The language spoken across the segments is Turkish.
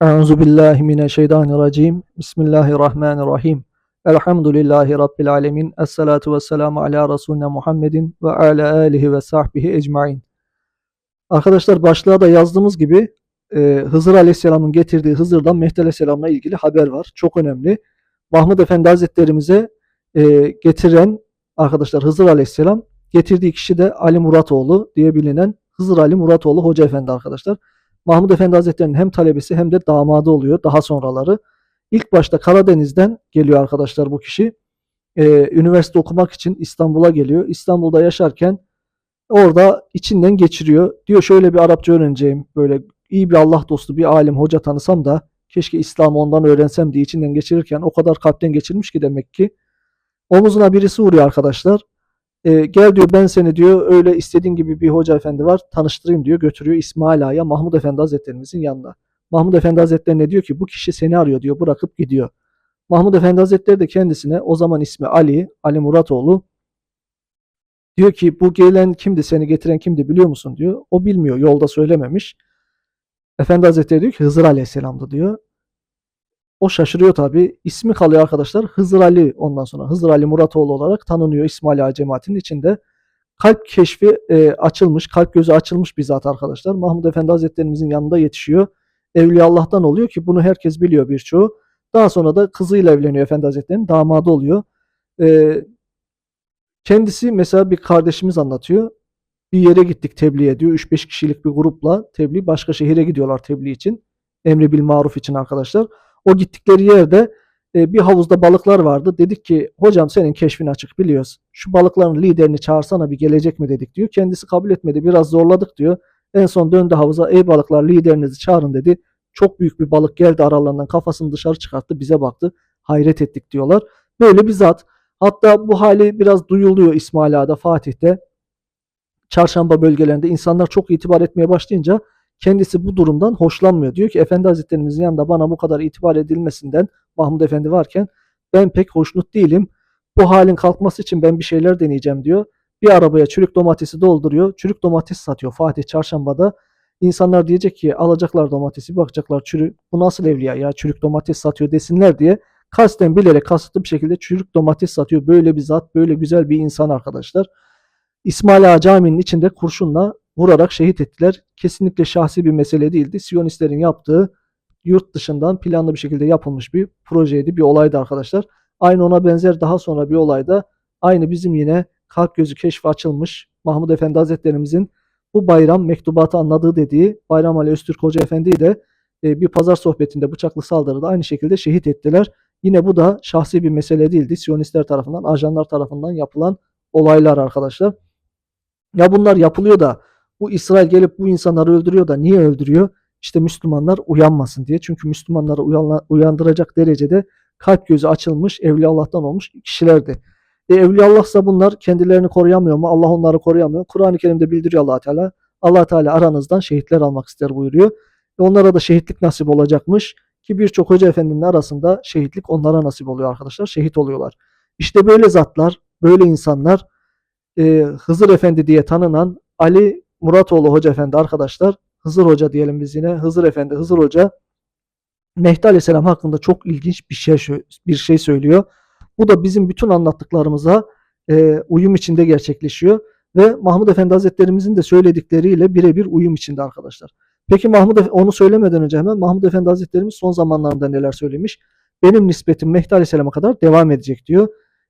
Euzu billahi mineşşeytanirracim. Bismillahirrahmanirrahim. Elhamdülillahi rabbil alamin. Essalatu vesselamu ala resulina Muhammedin ve ala alihi ve sahbihi ecmaîn. Arkadaşlar başlığa da yazdığımız gibi e, Hızır Aleyhisselam'ın getirdiği Hızır'dan Mehdi Aleyhisselam'la ilgili haber var. Çok önemli. Mahmud Efendi Hazretlerimize e, getiren arkadaşlar Hızır Aleyhisselam getirdiği kişi de Ali Muratoğlu diye bilinen Hızır Ali Muratoğlu Hoca Efendi arkadaşlar. Mahmud Efendi Hazretleri'nin hem talebesi hem de damadı oluyor daha sonraları. İlk başta Karadeniz'den geliyor arkadaşlar bu kişi. Ee, üniversite okumak için İstanbul'a geliyor. İstanbul'da yaşarken orada içinden geçiriyor. Diyor şöyle bir Arapça öğreneceğim. Böyle iyi bir Allah dostu bir alim hoca tanısam da keşke İslam'ı ondan öğrensem diye içinden geçirirken o kadar kalpten geçirmiş ki demek ki. Omuzuna birisi vuruyor arkadaşlar. E, gel diyor ben seni diyor öyle istediğin gibi bir hoca efendi var tanıştırayım diyor götürüyor İsmail Ağa'ya Mahmud Efendi Hazretlerimizin yanına. Mahmud Efendi Hazretleri ne diyor ki bu kişi seni arıyor diyor bırakıp gidiyor. Mahmud Efendi Hazretleri de kendisine o zaman ismi Ali, Ali Muratoğlu diyor ki bu gelen kimdi seni getiren kimdi biliyor musun diyor. O bilmiyor yolda söylememiş. Efendi Hazretleri diyor ki Hızır Aleyhisselam'dı diyor. O şaşırıyor tabii. İsmi kalıyor arkadaşlar. Hızır Ali ondan sonra. Hızır Ali Muratoğlu olarak tanınıyor İsmail Ağa cemaatinin içinde. Kalp keşfi e, açılmış, kalp gözü açılmış bir zat arkadaşlar. Mahmud Efendi Hazretlerimizin yanında yetişiyor. Evliya Allah'tan oluyor ki bunu herkes biliyor birçoğu. Daha sonra da kızıyla evleniyor Efendi Hazretleri'nin damadı oluyor. E, kendisi mesela bir kardeşimiz anlatıyor. Bir yere gittik tebliğ diyor. 3-5 kişilik bir grupla tebliğ başka şehire gidiyorlar tebliğ için. Emri bil maruf için arkadaşlar. O gittikleri yerde e, bir havuzda balıklar vardı. Dedik ki hocam senin keşfin açık biliyoruz. Şu balıkların liderini çağırsana bir gelecek mi dedik diyor. Kendisi kabul etmedi. Biraz zorladık diyor. En son döndü havuza. Ey balıklar liderinizi çağırın dedi. Çok büyük bir balık geldi aralarından kafasını dışarı çıkarttı bize baktı. Hayret ettik diyorlar. Böyle bir zat. Hatta bu hali biraz duyuluyor İsmail Ağa'da Fatih'te. Çarşamba bölgelerinde insanlar çok itibar etmeye başlayınca kendisi bu durumdan hoşlanmıyor. Diyor ki Efendi Hazretlerimizin yanında bana bu kadar itibar edilmesinden Mahmud Efendi varken ben pek hoşnut değilim. Bu halin kalkması için ben bir şeyler deneyeceğim diyor. Bir arabaya çürük domatesi dolduruyor. Çürük domates satıyor Fatih Çarşamba'da. İnsanlar diyecek ki alacaklar domatesi bakacaklar çürük bu nasıl evliya ya çürük domates satıyor desinler diye kasten bilerek kasıtlı bir şekilde çürük domates satıyor. Böyle bir zat böyle güzel bir insan arkadaşlar. İsmail Ağa Camii'nin içinde kurşunla vurarak şehit ettiler. Kesinlikle şahsi bir mesele değildi. Siyonistlerin yaptığı yurt dışından planlı bir şekilde yapılmış bir projeydi, bir olaydı arkadaşlar. Aynı ona benzer daha sonra bir olayda aynı bizim yine kalp gözü keşfi açılmış Mahmud Efendi Hazretlerimizin bu bayram mektubatı anladığı dediği Bayram Ali Öztürk Hoca Efendi'yi de e, bir pazar sohbetinde bıçaklı saldırıda aynı şekilde şehit ettiler. Yine bu da şahsi bir mesele değildi. Siyonistler tarafından, ajanlar tarafından yapılan olaylar arkadaşlar. Ya bunlar yapılıyor da bu İsrail gelip bu insanları öldürüyor da niye öldürüyor? İşte Müslümanlar uyanmasın diye. Çünkü Müslümanları uyandıracak derecede kalp gözü açılmış, evliya Allah'tan olmuş kişilerdi. E, evliya Allah'sa bunlar kendilerini koruyamıyor mu? Allah onları koruyamıyor. Kur'an-ı Kerim'de bildiriyor allah Teala. allah Teala aranızdan şehitler almak ister buyuruyor. E, onlara da şehitlik nasip olacakmış. Ki birçok hoca efendinin arasında şehitlik onlara nasip oluyor arkadaşlar. Şehit oluyorlar. İşte böyle zatlar, böyle insanlar e, Hızır Efendi diye tanınan Ali Muratoğlu Hoca Efendi arkadaşlar Hızır Hoca diyelim biz yine Hızır Efendi Hızır Hoca Mehdi Aleyhisselam hakkında çok ilginç bir şey bir şey söylüyor. Bu da bizim bütün anlattıklarımıza e, uyum içinde gerçekleşiyor ve Mahmud Efendi Hazretlerimizin de söyledikleriyle birebir uyum içinde arkadaşlar. Peki Mahmud onu söylemeden önce hemen Mahmud Efendi Hazretlerimiz son zamanlarında neler söylemiş? Benim nispetim Mehdi Aleyhisselam'a kadar devam edecek diyor.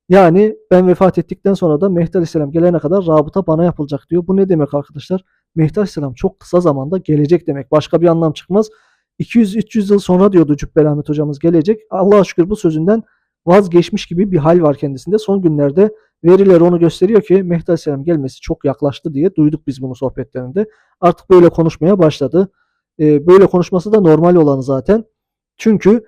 Yani ben vefat ettikten sonra da Mehdi Aleyhisselam gelene kadar rabıta bana yapılacak diyor. Bu ne demek arkadaşlar? Mehdi Aleyhisselam çok kısa zamanda gelecek demek. Başka bir anlam çıkmaz. 200-300 yıl sonra diyordu Cübbeli Ahmet hocamız gelecek. Allah'a şükür bu sözünden vazgeçmiş gibi bir hal var kendisinde. Son günlerde veriler onu gösteriyor ki Mehdi Aleyhisselam gelmesi çok yaklaştı diye duyduk biz bunu sohbetlerinde. Artık böyle konuşmaya başladı. Ee, böyle konuşması da normal olanı zaten. Çünkü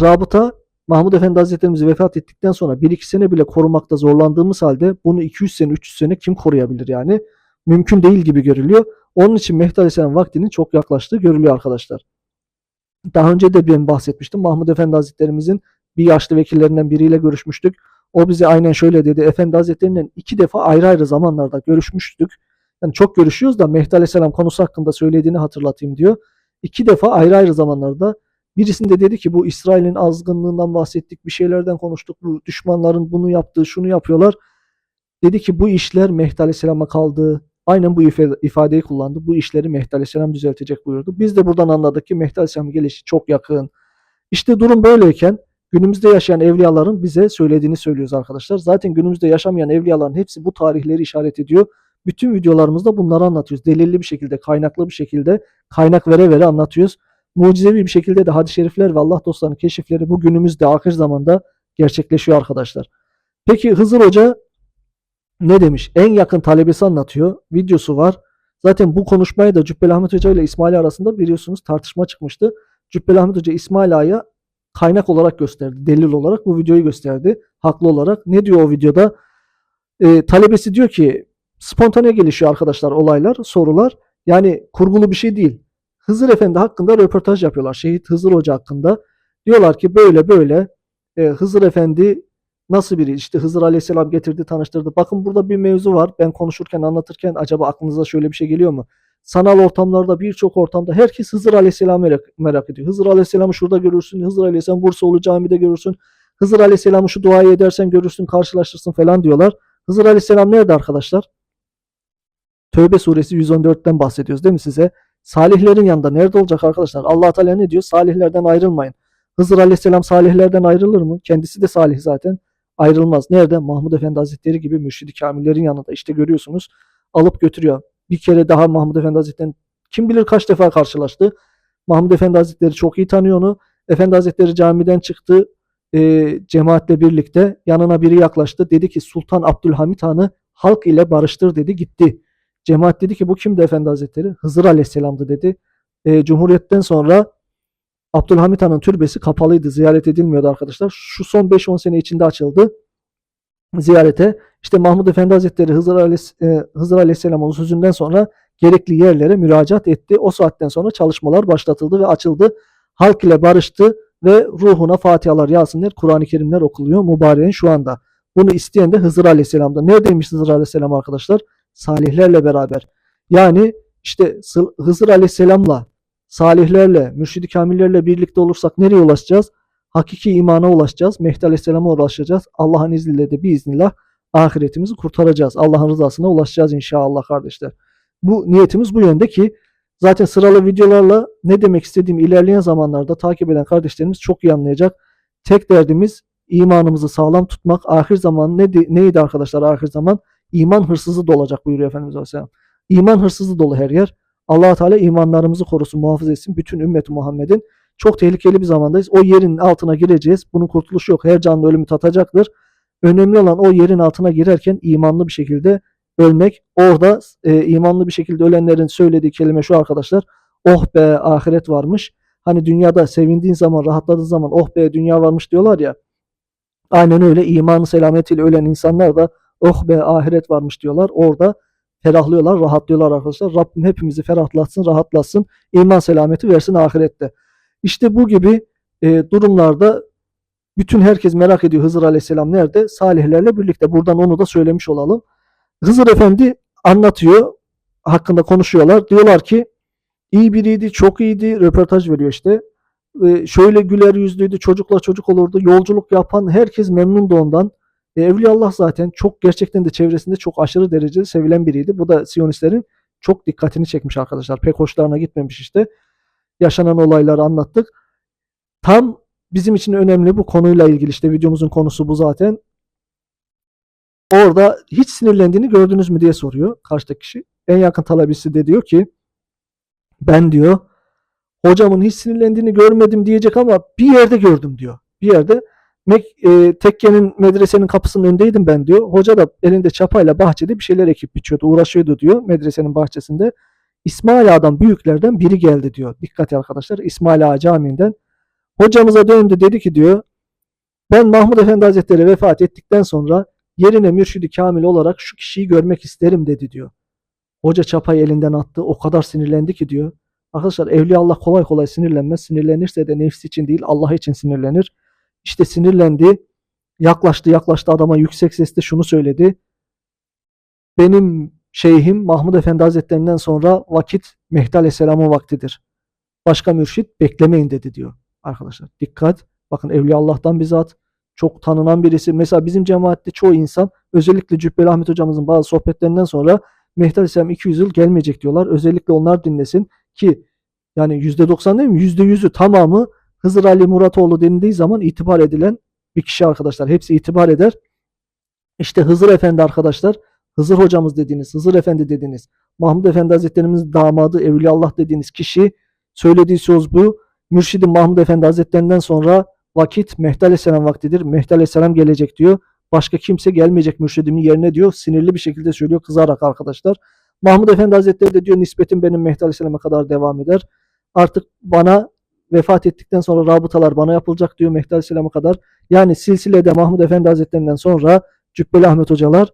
rabıta Mahmud Efendi Hazretlerimiz vefat ettikten sonra 1-2 sene bile korumakta zorlandığımız halde bunu 200 sene 300 sene kim koruyabilir yani? Mümkün değil gibi görülüyor. Onun için Mehdi Aleyhisselam vaktinin çok yaklaştığı görülüyor arkadaşlar. Daha önce de ben bahsetmiştim. Mahmud Efendi Hazretlerimizin bir yaşlı vekillerinden biriyle görüşmüştük. O bize aynen şöyle dedi. Efendi Hazretlerinden iki defa ayrı ayrı zamanlarda görüşmüştük. Yani çok görüşüyoruz da Mehdi Aleyhisselam konusu hakkında söylediğini hatırlatayım diyor. İki defa ayrı ayrı zamanlarda Birisinde dedi ki bu İsrail'in azgınlığından bahsettik, bir şeylerden konuştuk. Bu düşmanların bunu yaptığı, şunu yapıyorlar. Dedi ki bu işler Mehdi Aleyhisselam'a kaldı. Aynen bu ifa- ifadeyi kullandı. Bu işleri Mehdi Aleyhisselam düzeltecek buyurdu. Biz de buradan anladık ki Mehdi Aleyhisselam'ın gelişi çok yakın. İşte durum böyleyken günümüzde yaşayan evliyaların bize söylediğini söylüyoruz arkadaşlar. Zaten günümüzde yaşamayan evliyaların hepsi bu tarihleri işaret ediyor. Bütün videolarımızda bunları anlatıyoruz. Delilli bir şekilde, kaynaklı bir şekilde, kaynak vere vere anlatıyoruz. Mucizevi bir şekilde de hadis-i şerifler ve Allah dostlarının keşifleri bu günümüzde ahir zamanda gerçekleşiyor arkadaşlar. Peki Hızır Hoca ne demiş? En yakın talebesi anlatıyor. Videosu var. Zaten bu konuşmayı da Cübbeli Ahmet Hoca ile İsmail arasında biliyorsunuz tartışma çıkmıştı. Cübbeli Ahmet Hoca İsmail Ağa'ya kaynak olarak gösterdi. Delil olarak bu videoyu gösterdi. Haklı olarak. Ne diyor o videoda? Ee, talebesi diyor ki spontane gelişiyor arkadaşlar olaylar, sorular. Yani kurgulu bir şey değil. Hızır Efendi hakkında röportaj yapıyorlar. Şehit Hızır Hoca hakkında. Diyorlar ki böyle böyle e, Hızır Efendi nasıl biri? İşte Hızır Aleyhisselam getirdi, tanıştırdı. Bakın burada bir mevzu var. Ben konuşurken, anlatırken acaba aklınıza şöyle bir şey geliyor mu? Sanal ortamlarda, birçok ortamda herkes Hızır Aleyhisselam'ı merak, merak ediyor. Hızır Aleyhisselam'ı şurada görürsün. Hızır Aleyhisselam Bursaoğlu camide görürsün. Hızır Aleyhisselam'ı şu duayı edersen görürsün, karşılaştırsın falan diyorlar. Hızır Aleyhisselam nerede arkadaşlar? Tövbe suresi 114'ten bahsediyoruz değil mi size? Salihlerin yanında nerede olacak arkadaşlar? Allah Teala ne diyor? Salihlerden ayrılmayın. Hızır Aleyhisselam salihlerden ayrılır mı? Kendisi de salih zaten. Ayrılmaz. Nerede? Mahmud Efendi Hazretleri gibi mürşidi kamillerin yanında. İşte görüyorsunuz alıp götürüyor. Bir kere daha Mahmud Efendi Hazretleri kim bilir kaç defa karşılaştı. Mahmud Efendi Hazretleri çok iyi tanıyor onu. Efendi Hazretleri camiden çıktı. E, cemaatle birlikte yanına biri yaklaştı. Dedi ki Sultan Abdülhamit Han'ı halk ile barıştır dedi gitti. Cemaat dedi ki bu kimdi Efendi Hazretleri? Hızır Aleyhisselam'dı dedi. E, Cumhuriyetten sonra Abdülhamit Han'ın türbesi kapalıydı. Ziyaret edilmiyordu arkadaşlar. Şu son 5-10 sene içinde açıldı. Ziyarete. İşte Mahmud Efendi Hazretleri Hızır, Aleyhis, e, Hızır Aleyhisselam'ın sözünden sonra gerekli yerlere müracaat etti. O saatten sonra çalışmalar başlatıldı ve açıldı. Halk ile barıştı ve ruhuna fatihalar, yasinler, Kur'an-ı Kerimler okuluyor mübareğin şu anda. Bunu isteyen de Hızır Aleyhisselam'da. Neredeymiş Hızır Aleyhisselam arkadaşlar? Salihlerle beraber. Yani işte Hızır Aleyhisselam'la, salihlerle, mürşidi kamillerle birlikte olursak nereye ulaşacağız? Hakiki imana ulaşacağız. Mehdi Aleyhisselam'a ulaşacağız. Allah'ın izniyle de biiznillah ahiretimizi kurtaracağız. Allah'ın rızasına ulaşacağız inşallah kardeşler. Bu niyetimiz bu yönde ki zaten sıralı videolarla ne demek istediğimi ilerleyen zamanlarda takip eden kardeşlerimiz çok iyi anlayacak. Tek derdimiz imanımızı sağlam tutmak. Ahir zaman ne, neydi arkadaşlar ahir zaman? İman hırsızı dolacak buyuruyor Efendimiz Aleyhisselam. İman hırsızı dolu her yer. allah Teala imanlarımızı korusun, muhafaza etsin. Bütün ümmeti Muhammed'in çok tehlikeli bir zamandayız. O yerin altına gireceğiz. Bunun kurtuluşu yok. Her canlı ölümü tatacaktır. Önemli olan o yerin altına girerken imanlı bir şekilde ölmek. Orada e, imanlı bir şekilde ölenlerin söylediği kelime şu arkadaşlar. Oh be ahiret varmış. Hani dünyada sevindiğin zaman, rahatladığın zaman oh be dünya varmış diyorlar ya. Aynen öyle imanı selametiyle ölen insanlar da oh be ahiret varmış diyorlar. Orada ferahlıyorlar, rahatlıyorlar arkadaşlar. Rabbim hepimizi ferahlatsın, rahatlatsın. iman selameti versin ahirette. İşte bu gibi e, durumlarda bütün herkes merak ediyor Hızır Aleyhisselam nerede? Salihlerle birlikte. Buradan onu da söylemiş olalım. Hızır Efendi anlatıyor. Hakkında konuşuyorlar. Diyorlar ki iyi biriydi, çok iyiydi. Röportaj veriyor işte. E, şöyle güler yüzlüydü, çocukla çocuk olurdu. Yolculuk yapan herkes memnundu ondan. E, Evliyaullah zaten çok gerçekten de çevresinde çok aşırı derecede sevilen biriydi. Bu da Siyonistlerin çok dikkatini çekmiş arkadaşlar. Pek hoşlarına gitmemiş işte. Yaşanan olayları anlattık. Tam bizim için önemli bu konuyla ilgili işte videomuzun konusu bu zaten. Orada hiç sinirlendiğini gördünüz mü diye soruyor karşıdaki kişi. En yakın talebesi de diyor ki ben diyor hocamın hiç sinirlendiğini görmedim diyecek ama bir yerde gördüm diyor. Bir yerde Mek, e, tekkenin medresenin kapısının önündeydim ben diyor. Hoca da elinde çapayla bahçede bir şeyler ekip biçiyordu, uğraşıyordu diyor medresenin bahçesinde. İsmail Ağa'dan büyüklerden biri geldi diyor. Dikkat arkadaşlar İsmail Ağa Camii'nden. Hocamıza döndü dedi ki diyor ben Mahmud Efendi Hazretleri vefat ettikten sonra yerine mürşidi kamil olarak şu kişiyi görmek isterim dedi diyor. Hoca çapayı elinden attı. O kadar sinirlendi ki diyor. Arkadaşlar Evliya Allah kolay kolay sinirlenmez. Sinirlenirse de nefsi için değil Allah için sinirlenir. İşte sinirlendi. Yaklaştı yaklaştı adama yüksek sesle şunu söyledi. Benim şeyhim Mahmud Efendi Hazretlerinden sonra vakit Mehdi Aleyhisselam'ın vaktidir. Başka mürşit beklemeyin dedi diyor. Arkadaşlar dikkat. Bakın Evliya Allah'tan bir zat. Çok tanınan birisi. Mesela bizim cemaatte çoğu insan özellikle Cübbeli Ahmet hocamızın bazı sohbetlerinden sonra Mehdi Aleyhisselam 200 yıl gelmeyecek diyorlar. Özellikle onlar dinlesin ki yani %90 değil mi? %100'ü tamamı Hızır Ali Muratoğlu denildiği zaman itibar edilen bir kişi arkadaşlar. Hepsi itibar eder. İşte Hızır Efendi arkadaşlar. Hızır hocamız dediğiniz, Hızır Efendi dediğiniz, Mahmud Efendi Hazretlerimizin damadı Evliyaullah dediğiniz kişi söylediği söz bu. Mürşidi Mahmud Efendi Hazretlerinden sonra vakit Mehdi Aleyhisselam vaktidir. Mehdi Aleyhisselam gelecek diyor. Başka kimse gelmeyecek mürşidimin yerine diyor. Sinirli bir şekilde söylüyor kızarak arkadaşlar. Mahmud Efendi Hazretleri de diyor nispetim benim Mehdi Aleyhisselam'a kadar devam eder. Artık bana vefat ettikten sonra rabıtalar bana yapılacak diyor Mehdi Aleyhisselam'a kadar. Yani silsilede Mahmud Efendi Hazretlerinden sonra Cübbeli Ahmet hocalar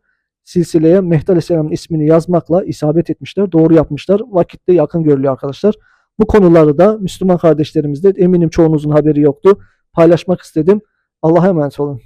silsileye Mehdi Aleyhisselam'ın ismini yazmakla isabet etmişler. Doğru yapmışlar. Vakitte yakın görülüyor arkadaşlar. Bu konuları da Müslüman kardeşlerimizde eminim çoğunuzun haberi yoktu. Paylaşmak istedim. Allah'a emanet olun.